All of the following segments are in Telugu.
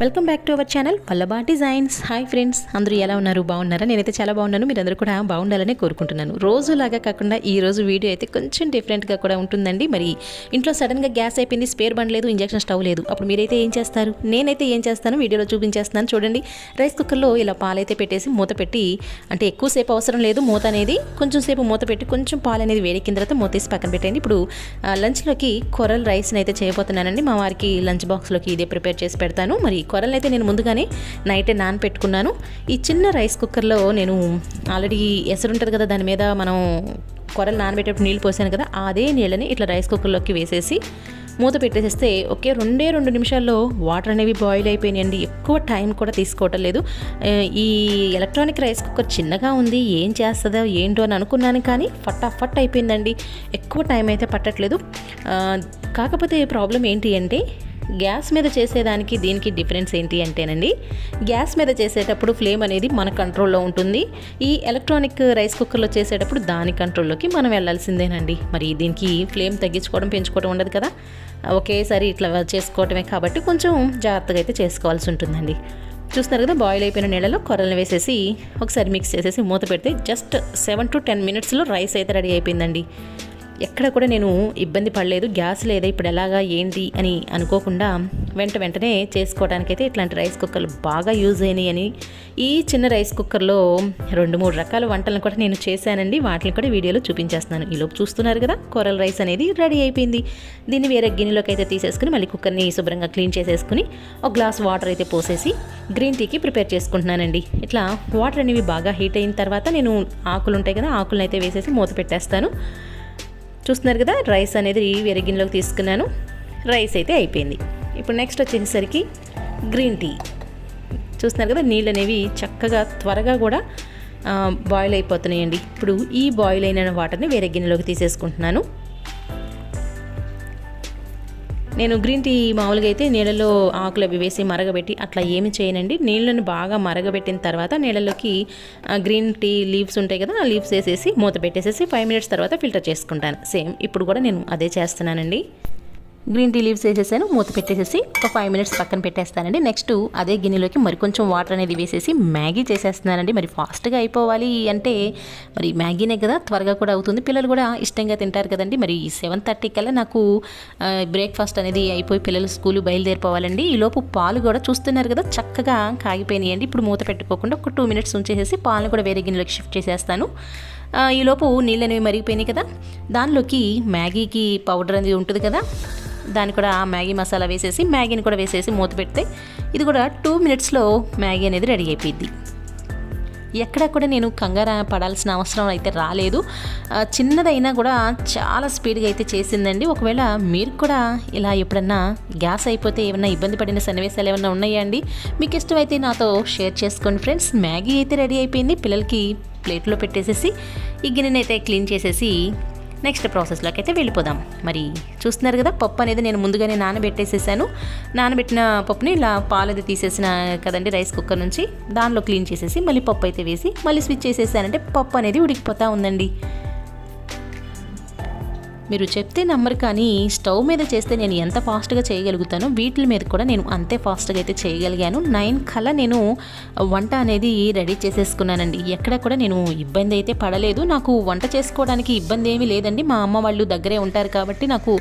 Welcome back to our channel Vallabha designs hi friends అందరూ ఎలా ఉన్నారు? బాగున్నారా? నేనైతే చాలా బాగున్నాను. మీరందరూ కూడా బాగుండాలని కోరుకుంటున్నాను. రోజులాగా కాకుండా ఈ రోజు వీడియో అయితే కొంచెం డిఫరెంట్గా కూడా ఉంటుందండి. మరి ఇంట్లో సడన్గా గ్యాస్ అయిపోయింది స్పేర్ బండ్ లేదు ఇంజక్షన్ స్టవ్ లేదు. అప్పుడు మీరైతే ఏం చేస్తారు? నేనైతే ఏం చేస్తాను? వీడియోలో చూపించేస్తాను చూడండి. రైస్ కుక్కర్లో ఇలా పాలైతే పెట్టేసి మూత పెట్టి అంటే ఎక్కువసేపు అవసరం లేదు మూత అనేది. కొంచెం సేపు మూత పెట్టి కొంచెం పాలు అనేది వేడెక్కిన తర్వాత మూతేసి పక్కన పెట్టండి ఇప్పుడు లంచ్లోకి కొరల్ రైస్ని అయితే చేయబోతున్నానండి. మా వారికి లంచ్ బాక్స్లోకి ఇదే ప్రిపేర్ చేసి పెడతాను. మరి కొరల్ని అయితే నేను ముందుగానే నైటే నానపెట్టుకున్నాను. ఈ చిన్న రైస్ కుక్కర్లో నేను ఆల్రెడీ ఎసరు ఉంటుంది కదా దాని మీద మనం కొరలు నానబెట్టేటప్పుడు నీళ్ళు పోసాను కదా అదే నీళ్ళని ఇట్లా రైస్ కుక్కర్లోకి వేసేసి మూత పెట్టేసేస్తే ఒకే రెండే రెండు నిమిషాల్లో వాటర్ అనేవి బాయిల్ అయిపోయినాయండి. ఎక్కువ టైం కూడా తీసుకోవటం లేదు. ఈ ఎలక్ట్రానిక్ రైస్ కుక్కర్ చిన్నగా ఉంది ఏం చేస్తుందో ఏంటో అని అనుకున్నాను కానీ ఫటాఫట్ అయిపోయిందండి. ఎక్కువ టైం అయితే పట్టట్లేదు. కాకపోతే ప్రాబ్లం ఏంటి అంటే గ్యాస్ మీద చేసేదానికి దీనికి డిఫరెన్స్ ఏంటి అంటేనండి గ్యాస్ మీద చేసేటప్పుడు ఫ్లేమ్ అనేది మన కంట్రోల్లో ఉంటుంది. ఈ ఎలక్ట్రానిక్ రైస్ కుక్కర్లో చేసేటప్పుడు దాని కంట్రోల్లోకి మనం వెళ్ళాల్సిందేనండి. మరి దీనికి ఫ్లేమ్ తగ్గించుకోవడం పెంచుకోవడం ఉండదు కదా. ఒకేసారి ఇట్లా చేసుకోవటమే కాబట్టి కొంచెం జాగ్రత్తగా అయితే చేసుకోవాల్సి ఉంటుందండి. చూస్తున్నారు కదా బాయిల్ అయిపోయిన నీళ్ళలో కొరలను వేసేసి ఒకసారి మిక్స్ చేసేసి మూత పెడితే జస్ట్ సెవెన్ టు టెన్ మినిట్స్లో రైస్ అయితే రెడీ అయిపోయిందండి. ఎక్కడ కూడా నేను ఇబ్బంది పడలేదు. గ్యాస్ లేదా ఇప్పుడు ఎలాగా ఏంటి అని అనుకోకుండా వెంట వెంటనే చేసుకోవడానికైతే ఇట్లాంటి రైస్ కుక్కర్లు బాగా యూజ్ అయినాయి అని ఈ చిన్న రైస్ కుక్కర్లో రెండు మూడు రకాల వంటలను కూడా నేను చేశానండి. వాటిని కూడా వీడియోలో చూపించేస్తున్నాను. ఈలోపు చూస్తున్నారు కదా కూరల రైస్ అనేది రెడీ అయిపోయింది. దీన్ని వేరే గిన్నెలోకి అయితే తీసేసుకుని మళ్ళీ కుక్కర్ని శుభ్రంగా క్లీన్ చేసేసుకుని ఒక గ్లాస్ వాటర్ అయితే పోసేసి గ్రీన్ టీకి ప్రిపేర్ చేసుకుంటున్నానండి. ఇట్లా వాటర్ అనేవి బాగా హీట్ అయిన తర్వాత నేను ఆకులు ఉంటాయి కదా ఆకులను అయితే వేసేసి మూత పెట్టేస్తాను. చూస్తున్నారు కదా రైస్ అనేది వేరే గిన్నెలోకి తీసుకున్నాను. రైస్ అయితే అయిపోయింది. ఇప్పుడు నెక్స్ట్ వచ్చేసరికి గ్రీన్ టీ చూస్తున్నారు కదా నీళ్ళు అనేవి చక్కగా త్వరగా కూడా బాయిల్ అయిపోతున్నాయండి. ఇప్పుడు ఈ బాయిల్ అయిన వాటర్ని వేరే గిన్నెలోకి తీసేసుకుంటున్నాను. నేను గ్రీన్ టీ మామూలుగా అయితే నీళ్ళలో ఆకులు అవి వేసి మరగబెట్టి అట్లా ఏమి చేయనండి. నీళ్ళను బాగా మరగబెట్టిన తర్వాత నీళ్ళలోకి గ్రీన్ టీ లీవ్స్ ఉంటాయి కదా ఆ లీవ్స్ వేసేసి మూత పెట్టేసేసి ఫైవ్ మినిట్స్ తర్వాత ఫిల్టర్ చేసుకుంటాను. సేమ్ ఇప్పుడు కూడా నేను అదే చేస్తున్నానండి. గ్రీన్ టీ లీవ్స్ వేసేసాను మూత పెట్టేసేసి ఒక ఫైవ్ మినిట్స్ పక్కన పెట్టేస్తానండి. నెక్స్ట్ అదే గిన్నెలోకి మరి కొంచెం వాటర్ అనేది వేసేసి మ్యాగీ చేసేస్తున్నానండి. మరి ఫాస్ట్గా అయిపోవాలి అంటే మరి మ్యాగీనే కదా త్వరగా కూడా అవుతుంది. పిల్లలు కూడా ఇష్టంగా తింటారు కదండి. మరి సెవెన్ థర్టీ కల్లా నాకు బ్రేక్ఫాస్ట్ అనేది అయిపోయి పిల్లలు స్కూల్ బయలుదేరిపోవాలండి. ఈలోపు పాలు కూడా చూస్తున్నారు కదా చక్కగా కాగిపోయినాయండి. ఇప్పుడు మూత పెట్టుకోకుండా ఒక టూ మినిట్స్ ఉంచేసేసి పాలను కూడా వేరే గిన్నెలోకి షిఫ్ట్ చేసేస్తాను. ఈలోపు నీళ్ళు అనేవి మరిగిపోయినాయి కదా దానిలోకి మ్యాగీకి పౌడర్ అనేది ఉంటుంది కదా దాన్ని కూడా ఆ మ్యాగీ మసాలా వేసేసి మ్యాగీని కూడా వేసేసి మూత పెడితే ఇది కూడా టూ మినిట్స్లో మ్యాగీ అనేది రెడీ అయిపోయింది. ఎక్కడా కూడా నేను కంగారు పడాల్సిన అవసరం అయితే రాలేదు. చిన్నదైనా కూడా చాలా స్పీడ్గా అయితే చేసిందండి. ఒకవేళ మీరు కూడా ఇలా ఎప్పుడన్నా గ్యాస్ అయిపోతే ఏమన్నా ఇబ్బంది పడిన సన్నివేశాలు ఏమన్నా ఉన్నాయా అండి? మీకు ఇష్టమైతే నాతో షేర్ చేసుకోండి ఫ్రెండ్స్. మ్యాగీ అయితే రెడీ అయిపోయింది. పిల్లలకి ప్లేట్లో పెట్టేసేసి ఈ గిన్నెనైతే క్లీన్ చేసేసి నెక్స్ట్ ప్రాసెస్లోకి అయితే వెళ్ళిపోదాం. మరి చూస్తున్నారు కదా పప్పు అనేది నేను ముందుగానే నానబెట్టేసేసాను. నానబెట్టిన పప్పుని ఇలా పాలు అది తీసేసిన కదండి రైస్ కుక్కర్ నుంచి. దానిలో క్లీన్ చేసేసి మళ్ళీ పప్పు అయితే వేసి మళ్ళీ స్విచ్ చేసేసానంటే పప్పు అనేది ఉడికిపోతూ ఉందండి. మీరు చెప్తే నమ్మరు కానీ స్టవ్ మీద చేస్తే నేను ఎంత ఫాస్ట్గా చేయగలుగుతానో వీటి మీద కూడా నేను అంతే ఫాస్ట్గా అయితే చేయగలిగాను. నైన్ కల్లా నేను వంట అనేది రెడీ చేసేసుకున్నానండి. ఎక్కడ కూడా నేను ఇబ్బంది అయితే పడలేదు. నాకు వంట చేసుకోవడానికి ఇబ్బంది ఏమీ లేదండి. మా అమ్మ వాళ్ళు దగ్గరే ఉంటారు కాబట్టి నాకు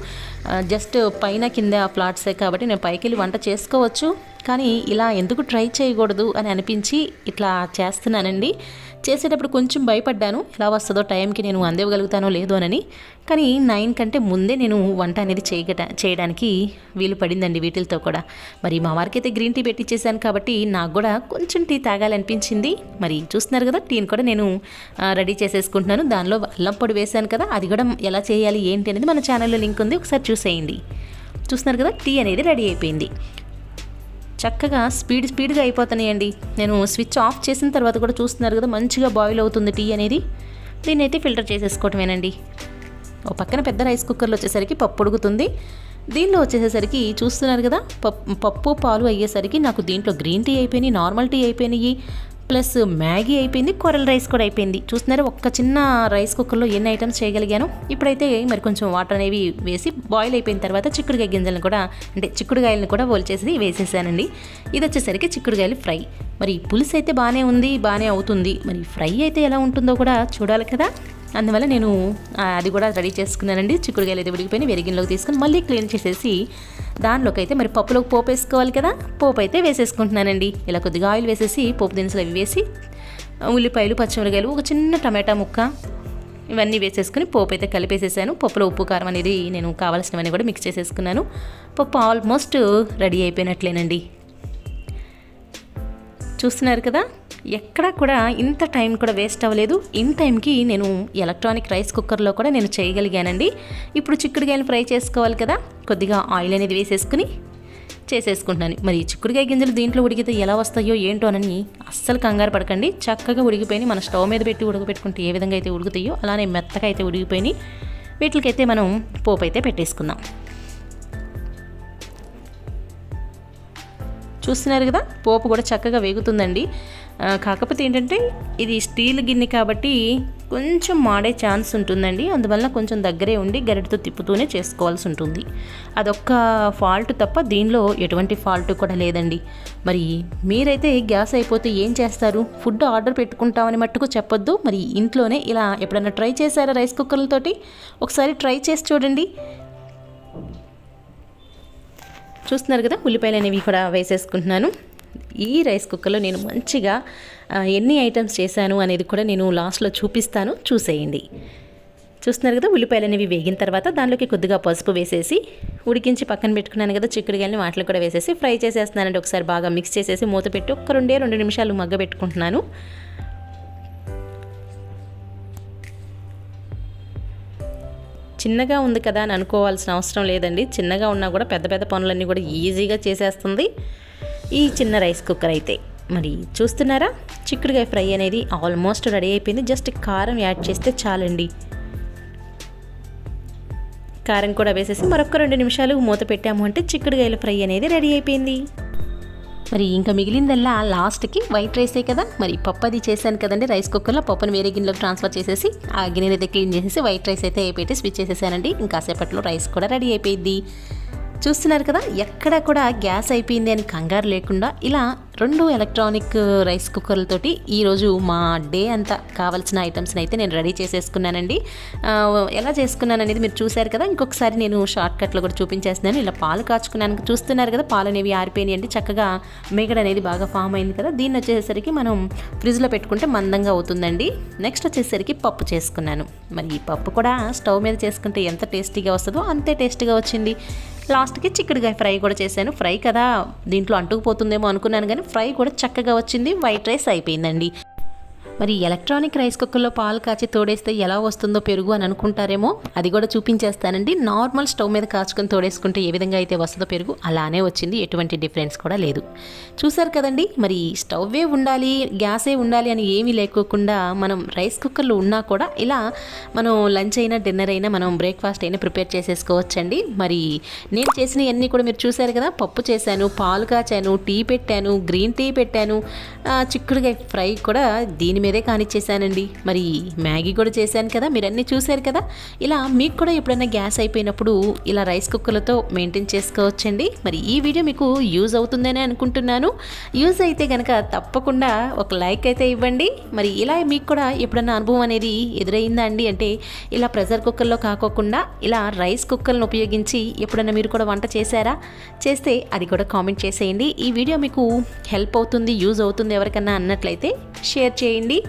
జస్ట్ పైన కింద ఫ్లాట్సే కాబట్టి నేను పైకి వెళ్ళి వంట చేసుకోవచ్చు. కానీ ఇలా ఎందుకు ట్రై చేయకూడదు అని అనిపించి ఇట్లా చేస్తున్నానండి. చేసేటప్పుడు కొంచెం భయపడ్డాను. ఎలా వస్తుందో టైంకి నేను అందివ్వగలుగుతానో లేదో అని కానీ నైన్ కంటే ముందే నేను వంట అనేది చేయగట చేయడానికి వీలు పడిందండి వీటిలతో కూడా. మరి మా వారికి అయితే గ్రీన్ టీ పెట్టించేసాను కాబట్టి నాకు కూడా కొంచెం టీ తాగాలనిపించింది. మరి చూస్తున్నారు కదా టీని కూడా నేను రెడీ చేసేసుకుంటున్నాను. దానిలో అల్లం పొడి వేశాను కదా అది కూడా ఎలా చేయాలి ఏంటి అనేది మన ఛానల్లో లింక్ ఉంది. ఒకసారి చూసేయండి. చూస్తున్నారు కదా టీ అనేది రెడీ అయిపోయింది. చక్కగా స్పీడ్ స్పీడ్గా అయిపోతున్నాయండి. నేను స్విచ్ ఆఫ్ చేసిన తర్వాత కూడా చూస్తున్నారు కదా మంచిగా బాయిల్ అవుతుంది టీ అనేది. దీన్ని అయితే ఫిల్టర్ చేసేసుకోవటమేనండి. ఓ పక్కన పెద్ద రైస్ కుక్కర్లో వచ్చేసరికి పప్పు ఉడుకుతుంది. దీనిలో వచ్చేసరికి చూస్తున్నారు కదా పప్పు పప్పు పాలు అయ్యేసరికి నాకు దీంట్లో గ్రీన్ టీ అయిపోయినాయి నార్మల్ టీ అయిపోయినాయి. ప్లస్ మ్యాగీ అయిపోయింది కొరల రైస్ కూడా అయిపోయింది. చూస్తున్నారు ఒక్క చిన్న రైస్ కుక్కర్లో ఎన్ని ఐటమ్స్ చేయగలిగాను. ఇప్పుడైతే మరి కొంచెం వాటర్ అనేవి వేసి బాయిల్ అయిపోయిన తర్వాత చిక్కుడుకాయ గింజలను కూడా అంటే చిక్కుడుకాయలను కూడా చేసి వేసేసానండి. ఇది వచ్చేసరికి చిక్కుడుకాయలు ఫ్రై. మరి పులుసు అయితే బాగానే ఉంది బాగానే అవుతుంది. మరి ఫ్రై అయితే ఎలా ఉంటుందో కూడా చూడాలి కదా. అందువల్ల నేను అది కూడా రెడీ చేసుకున్నానండి. చిక్కుడుకాయలు అయితే ఉడికిపోయి వెరిగిన్లోకి తీసుకుని మళ్ళీ క్లీన్ చేసేసి దానిలోకి అయితే మరి పప్పులోకి పోపు వేసుకోవాలి కదా. పోపు అయితే వేసేసుకుంటున్నానండి. ఇలా కొద్దిగా ఆయిల్ వేసేసి పోపు దినుసులు అవి వేసి ఉల్లిపాయలు పచ్చిమిరకాయలు ఒక చిన్న టమాటా ముక్క ఇవన్నీ వేసేసుకుని పోపు అయితే కలిపేసేసాను. పప్పులో ఉప్పు కారం అనేది నేను కావాల్సినవన్నీ కూడా మిక్స్ చేసేసుకున్నాను. పప్పు ఆల్మోస్ట్ రెడీ అయిపోయినట్లేనండి. చూస్తున్నారు కదా? ఎక్కడా కూడా ఇంత టైం కూడా వేస్ట్ అవ్వలేదు. ఇన్ టైంకి నేను ఎలక్ట్రానిక్ రైస్ కుక్కర్లో కూడా నేను చేయగలిగానండి. ఇప్పుడు చిక్కుడుకాయలు ఫ్రై చేసుకోవాలి కదా కొద్దిగా ఆయిల్ అనేది వేసేసుకుని చేసేసుకుంటున్నాను. మరి చిక్కుడుకాయ గింజలు దీంట్లో ఉడికితే ఎలా వస్తాయో ఏంటో అని అస్సలు కంగారు పడకండి. చక్కగా ఉడికిపోయి మన స్టవ్ మీద పెట్టి ఉడకబెట్టుకుంటే ఏ విధంగా అయితే ఉడుకుతాయో అలానే మెత్తగా అయితే ఉడికిపోయి వీటికైతే మనం పోపు అయితే పెట్టేసుకుందాం. చూస్తున్నారు కదా పోపు కూడా చక్కగా వేగుతుందండి. కాకపోతే ఏంటంటే ఇది స్టీల్ గిన్నె కాబట్టి కొంచెం మాడే ఛాన్స్ ఉంటుందండి. అందువల్ల కొంచెం దగ్గరే ఉండి గరిటతో తిప్పుతూనే చేసుకోవాల్సి ఉంటుంది. అదొక్క ఫాల్ట్ తప్ప దీనిలో ఎటువంటి ఫాల్ట్ కూడా లేదండి. మరి మీరైతే గ్యాస్ అయిపోతే ఏం చేస్తారు? ఫుడ్ ఆర్డర్ పెట్టుకుంటామని మట్టుకు చెప్పొద్దు. మరి ఇంట్లోనే ఇలా ఎప్పుడైనా ట్రై చేశారా రైస్ కుక్కర్లతోటి? ఒకసారి ట్రై చేసి చూడండి. చూస్తున్నారు కదా ఉల్లిపాయలు అనేవి కూడా వేసేసుకుంటున్నాను. ఈ రైస్ కుక్కర్లో నేను మంచిగా ఎన్ని ఐటమ్స్ చేశాను అనేది కూడా నేను లాస్ట్లో చూపిస్తాను. చూసేయండి. చూస్తున్నారు కదా ఉల్లిపాయలు అనేవి వేగిన తర్వాత దానిలోకి కొద్దిగా పసుపు వేసేసి ఉడికించి పక్కన పెట్టుకున్నాను కదా చిక్కుడుగాయలని వాటిలో కూడా వేసేసి ఫ్రై చేసేస్తున్నానండి ఒకసారి బాగా మిక్స్ చేసేసి మూత పెట్టి ఒక్క రెండే రెండు నిమిషాలు మగ్గ పెట్టుకుంటున్నాను. చిన్నగా ఉంది కదా అని అనుకోవాల్సిన అవసరం లేదండి. చిన్నగా ఉన్నా కూడా పెద్ద పెద్ద పనులన్నీ కూడా ఈజీగా చేసేస్తుంది. ఈ చిన్న రైస్ కుక్కర్ అయితే. మరి చూస్తున్నారా? చిక్కుడుకాయ ఫ్రై అనేది ఆల్మోస్ట్ రెడీ అయిపోయింది. జస్ట్ కారం యాడ్ చేస్తే చాలండి. కారం కూడా వేసేసి మరొక రెండు నిమిషాలు మూత పెట్టాము అంటే చిక్కుడుకాయల ఫ్రై అనేది రెడీ అయిపోయింది. మరి ఇంకా మిగిలిందల్లా లాస్ట్కి వైట్ రైసే కదా? మరి పప్పు అది చేశాను కదండి రైస్ కుక్కర్లో. పప్పును వేరే గిన్నెలోకి ట్రాన్స్ఫర్ చేసేసి ఆ గిన్నె అయితే క్లీన్ చేసేసి వైట్ రైస్ అయితే అయిపోయి స్విచ్ చేసేసానండి. ఇంకాసేపట్లో రైస్ కూడా రెడీ అయిపోయింది. చూస్తున్నారు కదా ఎక్కడ కూడా గ్యాస్ అయిపోయింది అని కంగారు లేకుండా ఇలా రెండు ఎలక్ట్రానిక్ రైస్ కుక్కర్లతోటి ఈరోజు మా డే అంతా కావాల్సిన ఐటమ్స్ని అయితే నేను రెడీ చేసేసుకున్నానండి. ఎలా చేసుకున్నాను అనేది మీరు చూశారు కదా ఇంకొకసారి నేను షార్ట్ కట్లో కూడా చూపించేస్తున్నాను. ఇలా పాలు కాచుకున్నాను చూస్తున్నారు కదా పాలు అనేవి ఆరిపోయినాయండి చక్కగా మేగడ అనేది బాగా ఫామ్ అయింది కదా దీన్ని వచ్చేసరికి మనం ఫ్రిడ్జ్లో పెట్టుకుంటే మందంగా అవుతుందండి. నెక్స్ట్ వచ్చేసరికి పప్పు చేసుకున్నాను. మరి ఈ పప్పు కూడా స్టవ్ మీద చేసుకుంటే ఎంత టేస్టీగా వస్తుందో అంతే టేస్టీగా వచ్చింది. లాస్ట్కి చిక్కుడుకాయ ఫ్రై కూడా చేశాను. ఫ్రై కదా దీంట్లో అంటుకుపోతుందేమో అనుకున్నాను కానీ ఫ్రై కూడా చక్కగా వచ్చింది. వైట్ రైస్ అయిపోయిందండి. మరి ఎలక్ట్రానిక్ రైస్ కుక్కర్లో పాలు కాచి తోడేస్తే ఎలా వస్తుందో పెరుగు అని అనుకుంటారేమో అది కూడా చూపించేస్తానండి. నార్మల్ స్టవ్ మీద కాచుకొని తోడేసుకుంటే ఏ విధంగా అయితే వస్తుందో పెరుగు అలానే వచ్చింది. ఎటువంటి డిఫరెన్స్ కూడా లేదు. చూసారు కదండి మరి స్టవ్వే ఉండాలి గ్యాసే ఉండాలి అని ఏమీ లేకోకుండా మనం రైస్ కుక్కర్లో ఉన్నా కూడా ఇలా మనం లంచ్ అయినా డిన్నర్ అయినా మనం బ్రేక్ఫాస్ట్ అయినా ప్రిపేర్ చేసేసుకోవచ్చండి. మరి నేను చేసినవన్నీ కూడా మీరు చూసారు కదా పప్పు చేశాను పాలు కాచాను టీ పెట్టాను గ్రీన్ టీ పెట్టాను చిక్కుడుగా ఫ్రై కూడా దీని మీదే కానిచ్చేసానండి మరి మ్యాగీ కూడా చేశాను కదా మీరు అన్నీ చూశారు కదా. ఇలా మీకు కూడా ఎప్పుడైనా గ్యాస్ అయిపోయినప్పుడు ఇలా రైస్ కుక్కర్లతో మెయింటైన్ చేసుకోవచ్చండి. మరి ఈ వీడియో మీకు యూజ్ అవుతుందని అనుకుంటున్నాను. యూజ్ అయితే కనుక తప్పకుండా ఒక లైక్ అయితే ఇవ్వండి. మరి ఇలా మీకు కూడా ఎప్పుడైనా అనుభవం అనేది ఎదురైందా అండి? అంటే ఇలా ప్రెషర్ కుక్కర్లో కాకోకుండా ఇలా రైస్ కుక్కర్లను ఉపయోగించి ఎప్పుడైనా మీరు కూడా వంట చేశారా? చేస్తే అది కూడా కామెంట్ చేసేయండి. ఈ వీడియో మీకు హెల్ప్ అవుతుంది యూజ్ అవుతుంది ఎవరికన్నా అన్నట్లయితే షేర్ చేయండి. చేయండి.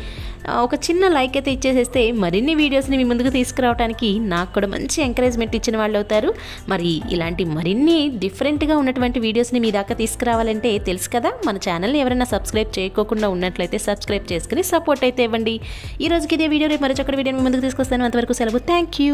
ఒక చిన్న లైక్ అయితే ఇచ్చేసేస్తే మరిన్ని వీడియోస్ని మీ ముందుకు తీసుకురావడానికి నాకు కూడా మంచి ఎంకరేజ్మెంట్ ఇచ్చిన వాళ్ళు అవుతారు. మరి ఇలాంటి మరిన్ని డిఫరెంట్గా ఉన్నటువంటి వీడియోస్ని మీ దాకా తీసుకురావాలంటే తెలుసు కదా మన ఛానల్ని ఎవరైనా సబ్స్క్రైబ్ చేయకోకుండా ఉన్నట్లయితే సబ్స్క్రైబ్ చేసుకుని సపోర్ట్ అయితే ఇవ్వండి. ఈ రోజుకి ఇదే వీడియో రేపు మరొక వీడియో మీ ముందుకు తీసుకొస్తాను. అంతవరకు సెలవు. Thank you